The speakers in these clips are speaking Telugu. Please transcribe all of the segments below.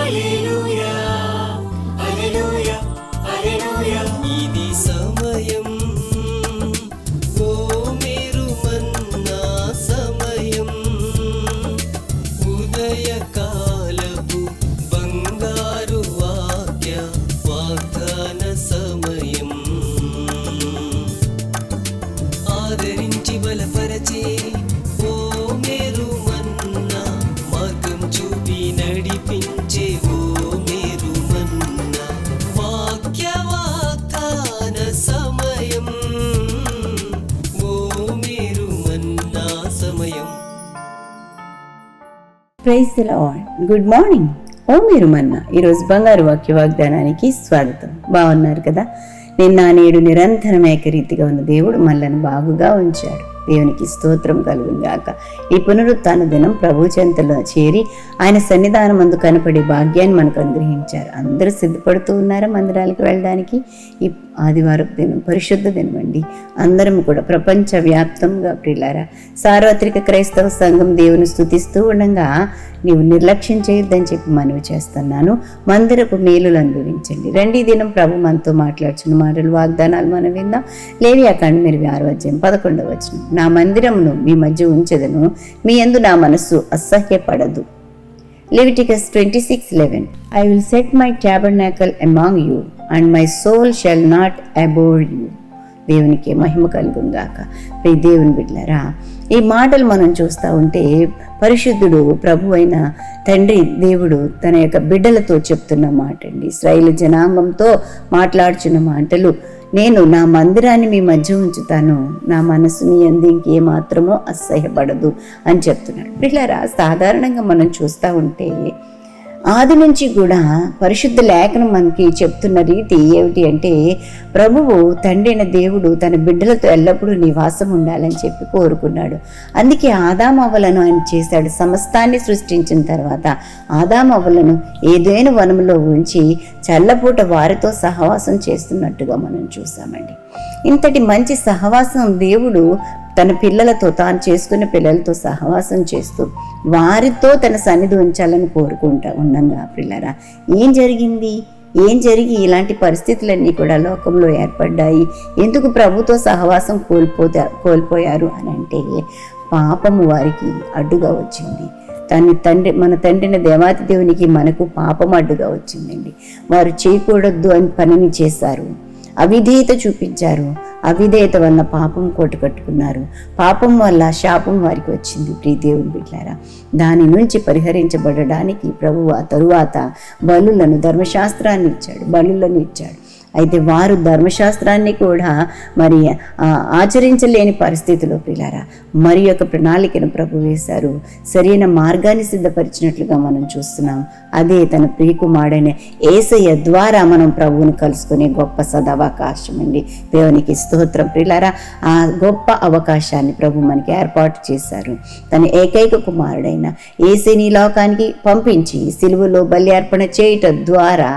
Aleluia. Praise good morning. ఓ మీరు మన్న ఈరోజు బంగారు వాక్య వాగ్దానానికి స్వాగతం. బాగున్నారు కదా? నిన్న నేడు నిరంతరం ఏకరీతిగా ఉన్న దేవుడు మనల్ని బాగుగా ఉంచాడు. దేవునికి స్తోత్రం కలుగుగాక ఈ పునరుత్న దినం ప్రభు చెంతలో చేరి ఆయన సన్నిధానం అందు కనపడే భాగ్యాన్ని మనకు అనుగ్రహించారు. అందరూ సిద్ధపడుతూ ఉన్నారా మందిరాలకు వెళ్ళడానికి? ఈ ఆదివారపు దినం పరిశుద్ధ దినం అండి. అందరం కూడా ప్రపంచ వ్యాప్తంగా ప్రిలారా సార్వత్రిక క్రైస్తవ సంఘం దేవుని స్తుతిస్తూ ఉండగా నీవు నిర్లక్ష్యం చేయొద్దని చెప్పి మనవి చేస్తున్నాను. మందిరపు మేలులు అనుభవించండి రెండీ దినం ప్రభు మనతో మాట్లాడుచున్న మాటలు వాగ్దానాలు మనం విందాం. లేవి అక్కడ మీరు ఆరు పదకొండవచ్చును పదకొండవ నా మందిరమును మీ మధ్య ఉంచెదను మీ ఎందు నా మనస్సు అసహ్యపడదు. Leviticus 26:11 I will set my tabernacle among you and my soul shall not abhor you. దేవునికి మహిమ కలుగుందాక ప్రియ దేవుని బిడ్డలారా ఈ మాటలు మనం చూస్తూ ఉంటే పరిశుద్ధుడు ప్రభు అయిన తండ్రి దేవుడు తన యొక్క బిడ్డలతో చెప్తున్న మాట అండి ఇస్రాయిల్ జనాంగంతో మాట్లాడుచున్న మాటలు నేను నా మందిరాన్ని మీ మధ్య ఉంచుతాను. నా మనసు మీ అంది మాత్రమో అసహ్యపడదు అని చెప్తున్నాడు. పిల్లరా సాధారణంగా మనం చూస్తూ ఉంటే ఆది నుంచి కూడా పరిశుద్ధ లేఖనం మనకి చెప్తున్న రీతి ఏమిటి అంటే ప్రభువు తండ్రిన దేవుడు తన బిడ్డలతో ఎల్లప్పుడూ నివాసం ఉండాలని చెప్పి కోరుకున్నాడు. అందుకే ఆదామవ్వలను ఆయన చేశాడు. సమస్తాన్ని సృష్టించిన తర్వాత ఆదామవ్వలను ఏదైనా వనములో ఉంచి చల్లపూట వారితో సహవాసం చేస్తున్నట్టుగా మనం చూసామండి ఇంతటి మంచి సహవాసం దేవుడు తన పిల్లలతో తాను చేసుకున్న పిల్లలతో సహవాసం చేస్తూ వారితో తన సన్నిధి ఉంచాలని కోరుకుంటా ఉండంగా పిల్లరా ఏం జరిగింది? ఏం జరిగి ఇలాంటి పరిస్థితులన్నీ కూడా లోకంలో ఏర్పడ్డాయి. ఎందుకు ప్రభుతో సహవాసం కోల్పోతా కోల్పోయారు అని అంటే పాపము వారికి అడ్డుగా వచ్చింది. తన తండ్రి మన తండ్రిని దేవాతి దేవునికి మనకు పాపం అడ్డుగా వచ్చిందండి. వారు చేయకూడదు అని పనిని చేశారు. అవిధేయత చూపించారు. అవిధేయత వల్ల పాపం కోట కట్టుకున్నారు. పాపం వల్ల శాపం వారికి వచ్చింది. ప్రీదేవుని బిడ్డారా దాని నుంచి పరిహరించబడడానికి ప్రభువు ఆ తరువాత బలులను ధర్మశాస్త్రాన్ని ఇచ్చాడు. బలులను ఇచ్చాడు. అయితే వారు ధర్మశాస్త్రాన్ని కూడా మరి ఆచరించలేని పరిస్థితిలో పిల్లారా. మరి యొక్క ప్రణాళికను ప్రభు వేశారు. సరైన మార్గాన్ని సిద్ధపరిచినట్లుగా మనం చూస్తున్నాం. అదే తన ప్రియకుమారుడైన ఏసయ్య ద్వారా మనం ప్రభువును కలుసుకునే గొప్ప సదవకాశం అండి. దేవునికి స్తోత్రం ప్రిలారా ఆ గొప్ప అవకాశాన్ని ప్రభు మనకి ఏర్పాటు చేశారు. తన ఏకైక కుమారుడైన ఏసైని లోకానికి పంపించి సిలువలో బలి అర్పణ చేయటం ద్వారా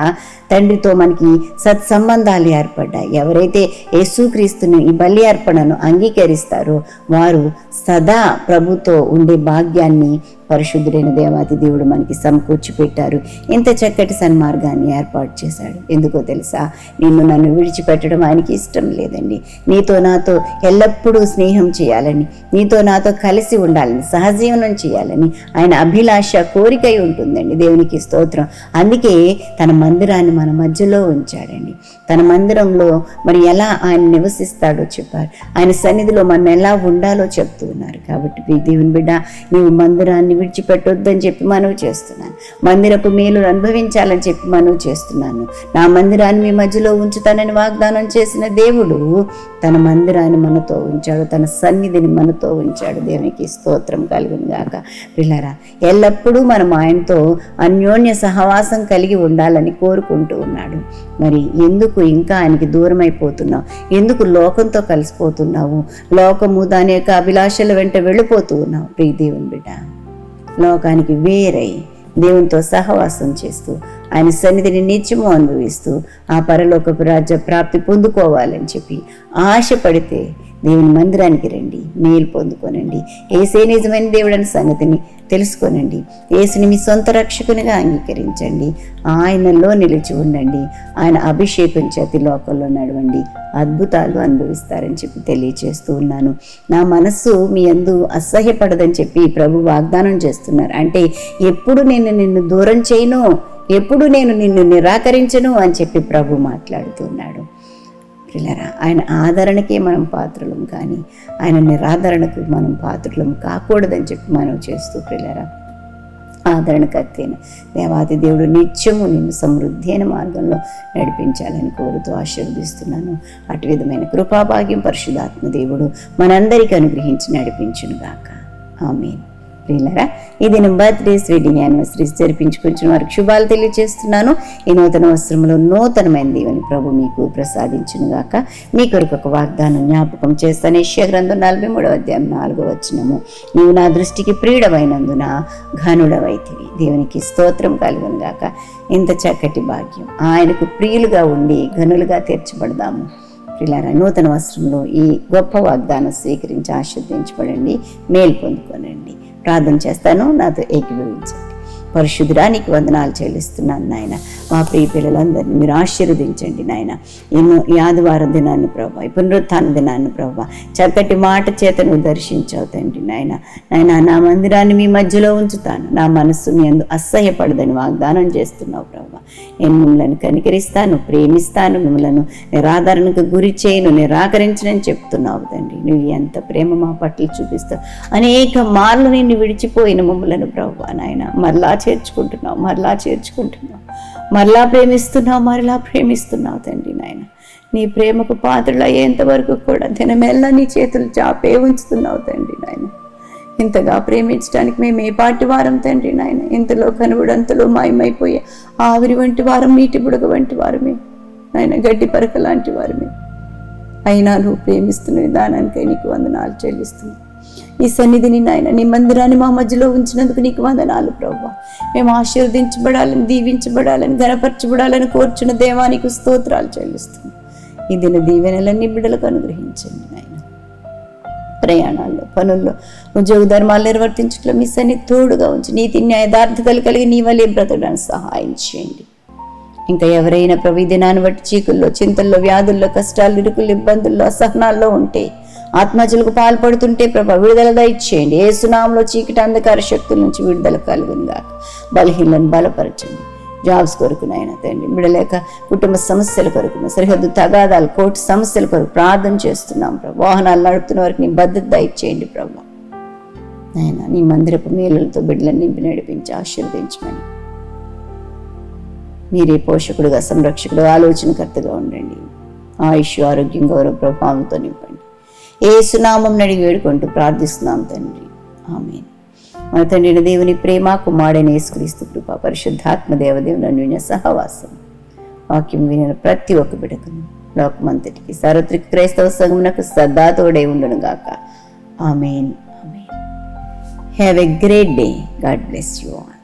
తండ్రితో మనకి సత్సం సంబంధాలు ఏర్పడ్డాయి. ఎవరైతే యేసుక్రీస్తుని ఈ బలి అర్పణను అంగీకరిస్తారో వారు సదా ప్రభుతో ఉండే భాగ్యాన్ని పరిశుద్ధుడైన దేవాతి దేవుడు మనకి సమకూర్చి పెట్టారు ఇంత చక్కటి సన్మార్గాన్ని ఏర్పాటు చేశాడు. ఎందుకో తెలుసా? నిన్ను నన్ను విడిచిపెట్టడం ఆయనకి ఇష్టం లేదండి. నీతో నాతో ఎల్లప్పుడూ స్నేహం చేయాలని నీతో నాతో కలిసి ఉండాలని సహజీవనం చేయాలని ఆయన అభిలాష కోరికై ఉంటుందండి. దేవునికి స్తోత్రం. అందుకే తన మందిరాన్ని మన మధ్యలో ఉంచాడండి. తన మందిరంలో మరి ఎలా ఆయన నివసిస్తాడో చెప్పారు. ఆయన సన్నిధిలో మనం ఎలా ఉండాలో చెప్తూ ఉన్నారు. కాబట్టి దేవుని బిడ్డ నీవు మందిరాన్ని విడిచిపెట్టొద్దని చెప్పి మనవి చేస్తున్నాను. మందిరపు మేలు అనుభవించాలని చెప్పి మనవి చేస్తున్నాను. నా మందిరాన్ని మీ మధ్యలో ఉంచుతానని వాగ్దానం చేసిన దేవుడు తన మందిరాన్ని మనతో ఉంచాడు. తన సన్నిధిని మనతో ఉంచాడు. దేవునికి స్తోత్రం కలుగును గాక. పిల్లరా ఎల్లప్పుడూ మనం ఆయనతో అన్యోన్య సహవాసం కలిగి ఉండాలని కోరుకుంటూ ఉన్నాడు. మరి ఎందుకు ఇంకా ఆయనకి దూరం అయిపోతున్నావు ఎందుకు లోకంతో కలిసిపోతున్నావు? లోకము దాని యొక్క ఆశల వెంట వెళ్ళిపోతూ ఉన్నావు. ప్రియ దేవుని బిడ్డ లోకానికి వేరై దేవునితో సహవాసం చేస్తూ ఆయన సన్నిధిని నిత్యము అనుభవిస్తూ ఆ పరలోకపు రాజ్య ప్రాప్తి పొందుకోవాలని చెప్పి ఆశపడితే దేవుని మందిరానికి రండి మేలు పొందుకోనండి. ఏసే నిజమైన దేవుడు అనే సంగతిని తెలుసుకోనండి. ఏసుని మీ సొంత రక్షకునిగా అంగీకరించండి. ఆయనలో నిలిచి ఉండండి. ఆయన అభిషేకం చేతి లోకంలో నడవండి. అద్భుతాలు అనుభవిస్తారని చెప్పి తెలియచేస్తూ ఉన్నాను. నా మనస్సు మీ అందు అసహ్యపడదని చెప్పి ప్రభు వాగ్దానం చేస్తున్నారు. అంటే ఎప్పుడు నేను నిన్ను దూరం చేయను? ఎప్పుడు నేను నిన్ను నిరాకరించను? అని చెప్పి ప్రభు మాట్లాడుతున్నాడు ప్రిలరా ఆయన ఆదరణకే మనం పాత్రలం కానీ ఆయన నిరాదరణకు మనం పాత్రలం కాకూడదని చెప్పి మనం చేస్తూ పిల్లరా ఆదరణకర్తైన దేవాది దేవుడు నిత్యము నిన్ను సమృద్ధి అయిన మార్గంలో నడిపించాలని కోరుతూ ఆశీర్వదిస్తున్నాను. అటు విధమైన కృపాభాగ్యం పరిశుధాత్మ దేవుడు మనందరికీ అనుగ్రహించి నడిపించునుగాక. ఆమెను. ప్రియులరా ఈ దినం బర్త్డేస్ వెడ్డింగ్ యానివర్సరీస్ జరిపించుకొచ్చిన వారికి శుభాలు తెలియజేస్తున్నాను ఈ నూతన వస్త్రంలో నూతనమైన దేవుని ప్రభు మీకు ప్రసాదించును గాక మీ కొరకు ఒక వాగ్దానం జ్ఞాపకం చేస్తాను. యెషయా గ్రంథం నలభై మూడవ అధ్యాయం నాలుగో వచ్చినము నీవు నా దృష్టికి ప్రియుడవైనందున ఘనుడవైతివి. దేవునికి స్తోత్రం కలుగును గాక ఇంత చక్కటి భాగ్యం. ఆయనకు ప్రియులుగా ఉండి ఘనులుగా తీర్చబడదాము. ప్రిలారా నూతన వస్త్రంలో ఈ గొప్ప వాగ్దానం స్వీకరించి ఆశీర్దించబడండి మేలు పొందుకోనండి. ప్రార్థన చేస్తాను. నాతో ఏకీభవించండి. పరిశుద్ధురానికి వందనాలు చెల్లిస్తున్నాను నాయన. మా ప్రియ పిల్లలందరినీ మీరు ఆశీర్వదించండి నాయన. ఎన్నో ఈ ఆదివారం దినాన్ని ప్రభావ ఈ పునరుత్థాన దినాన్ని ప్రభావ చక్కటి మాట చేతను నువ్వు దర్శించావు తండ్రి నాయన. నాయన నా మందిరాన్ని మీ మధ్యలో ఉంచుతాను. నా మనస్సు మీ అందు అసహ్యపడదని వాగ్దానం చేస్తున్నావు ప్రభావ నేను మిమ్మల్ని కనికరిస్తాను ప్రేమిస్తాను మిమ్మల్ని నిరాదరణకు గురి చేయను నిరాకరించనని చెప్తున్నావు తండ్రి. నువ్వు ఎంత ప్రేమ మా పట్ల చూపిస్తావు? అనేక మార్లు నిన్ను విడిచిపోయిన మమ్మలను ప్రభు నాయన. మరలా చేర్చుకుంటున్నావు మరలా చేర్చుకుంటున్నావు. మరలా ప్రేమిస్తున్నావు మరలా ప్రేమిస్తున్నావు తండ్రి నాయన. నీ ప్రేమకు పాత్రలు అయ్యేంత వరకు కూడా దినమెల్లా నీ చేతులు చాపే ఉంచుతున్నావు తండ్రి నాయన. ఇంతగా ప్రేమించడానికి మేము ఏ పాటి వారం తండ్రి నాయన? ఇంతలో కనుబడంతలో మాయమైపోయే ఆవిరి వంటి వారం నీటి బుడగ వంటి వారమే. ఆయన గడ్డి పరక లాంటి వారమే. అయినా నువ్వు ప్రేమిస్తున్న విధానానికై నీకు వందనాలు చెల్లిస్తున్నావు ఈ సన్నిధిని నాయన నీ మందిరాన్ని మా మధ్యలో ఉంచినందుకు నీకు వందనాలు ప్రభు మేము ఆశీర్వదించబడాలని దీవించబడాలని గనపరచబడాలని కోర్చున్న దేవానికి స్తోత్రాలు చెల్లిస్తున్నాం. ఈ దిన దీవెనలన్నీ బిడ్డలకు అనుగ్రహించండి నాయన. ప్రయాణాల్లో పనుల్లో. ఉద్యోగ ధర్మాలు నిర్వర్తించట్లో మీ సన్ని తోడుగా ఉంచి నీతి న్యాయదార్థతలు కలిగి నీ వల్లే బ్రతకడానికి సహాయం చేయండి. ఇంకా ఎవరైనా ప్రభు దినాన్ని బట్టి చీకుల్లో చింతల్లో వ్యాధుల్లో కష్టాలు ఇరుకులు ఇబ్బందుల్లో అసహనాల్లో ఉంటే ఆత్మహత్యలకు పాల్పడుతుంటే ప్రభా విడుదల దయచేయండి. ఏ సునాంలో చీకటి అంధకార శక్తుల నుంచి విడుదల కలుగుందా బలహీనలను బలపరచండి. జాబ్స్ కొరకు నాయన తండ్రి విడలేక కుటుంబ సమస్యల కొరకు సరిహద్దు తగాదాలు కోర్టు సమస్యల కొరకు ప్రార్థన చేస్తున్నాం ప్రభు. వాహనాలు నడుపుతున్న వారికి నీ భద్రత దయచేయండి ప్రభు. నాయన నీ మందిరపు మేలులతో బిడ్డలను నింపి నడిపించి ఆశీర్వదించమని. మీరే పోషకుడుగా సంరక్షకుడు ఆలోచనకర్తగా ఉండండి. ఆయుష్ ఆరోగ్యం గౌరవ ప్రభావంతో నింపండి. ఏ సునామం నడిగి వేడుకుంటూ ప్రార్థిస్తున్నాం తండ్రి. ఆమె మన దేవుని ప్రేమ కుమారుడైన యేసుక్రీస్తు కృప పరిశుద్ధాత్మ దేవదేవుని అన్యోన్య సహవాసం. వాక్యం వినిన ప్రతి ఒక్క బిడకను లోకమంతటికి సార్వత్రిక క్రైస్తవ సంఘమునకు సదాతోడే ఉండను గాక. Amen. Amen. Have a great day God bless you all